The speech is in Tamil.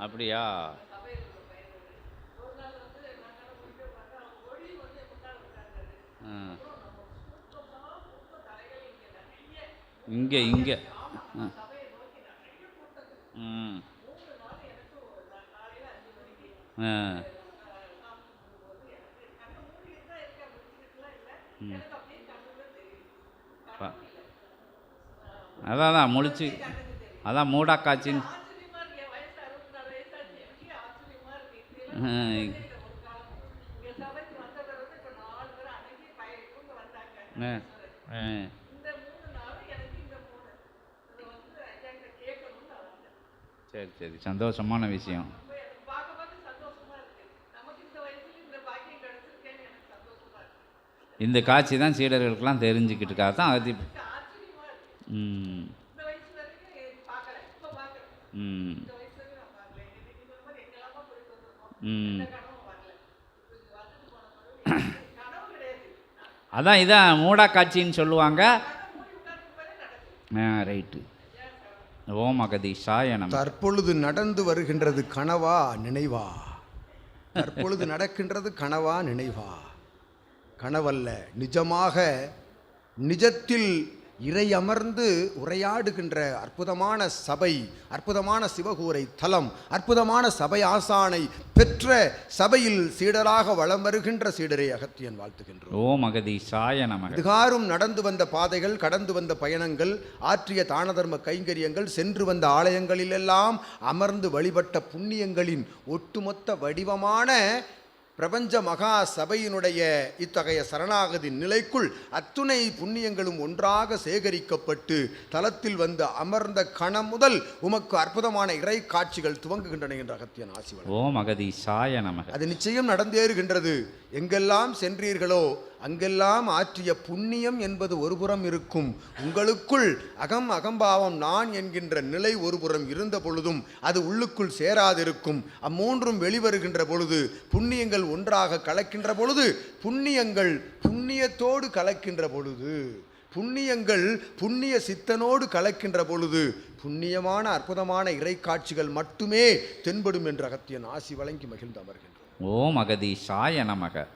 அப்படியா? ஆ. இங்கே இங்கே. ஆ. ம். ஆ. ம். அதான் அதான் முழிச்சு. அதான் மூடா சரி சரி. சந்தோஷமான விஷயம். இந்த காட்சி தான் சீடர்களுக்கெல்லாம் தெரிஞ்சுக்கிட்டுக்காக தான் அகத்தி ம். ம். அதான் இதான் மூடா காட்சின்னு சொல்லுவாங்க. ரைட்டு ஓம் அகதீஷாய நம. தற்பொழுது நடந்து வருகின்றது கனவா நினைவா? தற்பொழுது நடக்கின்றது கனவா நினைவா? கனவல்ல நிஜமாக நிஜத்தில் இறை அமர்ந்து உரையாடுகின்ற அற்புதமான சபை அற்புதமான சிவகூரை தலம் அற்புதமான சபை ஆசானை பெற்ற சபையில் சீடராக வலம் வருகின்ற சீடரை அகத்தியன் வாழ்த்துகின்றோம். நமக. இதுகாரும் நடந்து வந்த பாதைகள் கடந்து வந்த பயணங்கள் ஆற்றிய தான தர்ம கைங்கரியங்கள் சென்று வந்த ஆலயங்களிலெல்லாம் அமர்ந்து வழிபட்ட புண்ணியங்களின் ஒட்டுமொத்த வடிவமான பிரபஞ்ச மகா சபையினுடைய இத்தகைய சரணாகதி நிலைக்குள் அத்துணை புண்ணியங்களும் ஒன்றாக சேகரிக்கப்பட்டு தலத்தில் வந்து அமர்ந்த கணம் முதல் உமக்கு அற்புதமான இறை காட்சிகள் துவங்குகின்றன என்ற அகத்தியன் ஆசிவன் ஓம் அகதீஷாய நமக. அது நிச்சயம் நடந்தேறுகின்றது. எங்கெல்லாம் சென்றீர்களோ அங்கெல்லாம் ஆற்றிய புண்ணியம் என்பது ஒருபுறம் இருக்கும். உங்களுக்குள் அகம் அகம்பாவம் நான் என்கின்ற நிலை ஒருபுறம் இருந்த பொழுதும் அது உள்ளுக்குள் சேராதிருக்கும். அம்மூன்றும் வெளிவருகின்ற பொழுது புண்ணியங்கள் ஒன்றாக கலக்கின்ற பொழுது புண்ணியங்கள் புண்ணியத்தோடு கலக்கின்ற பொழுது. புண்ணியங்கள் புண்ணிய சித்தனோடு கலக்கின்ற பொழுது புண்ணியமான அற்புதமான இறை காட்சிகள் மட்டுமே தென்படும் என்று அகத்தியன் ஆசி வழங்கி மகிழ்ந்து அமர்கின்றோம் ஓம் அகதீஷாய நமக.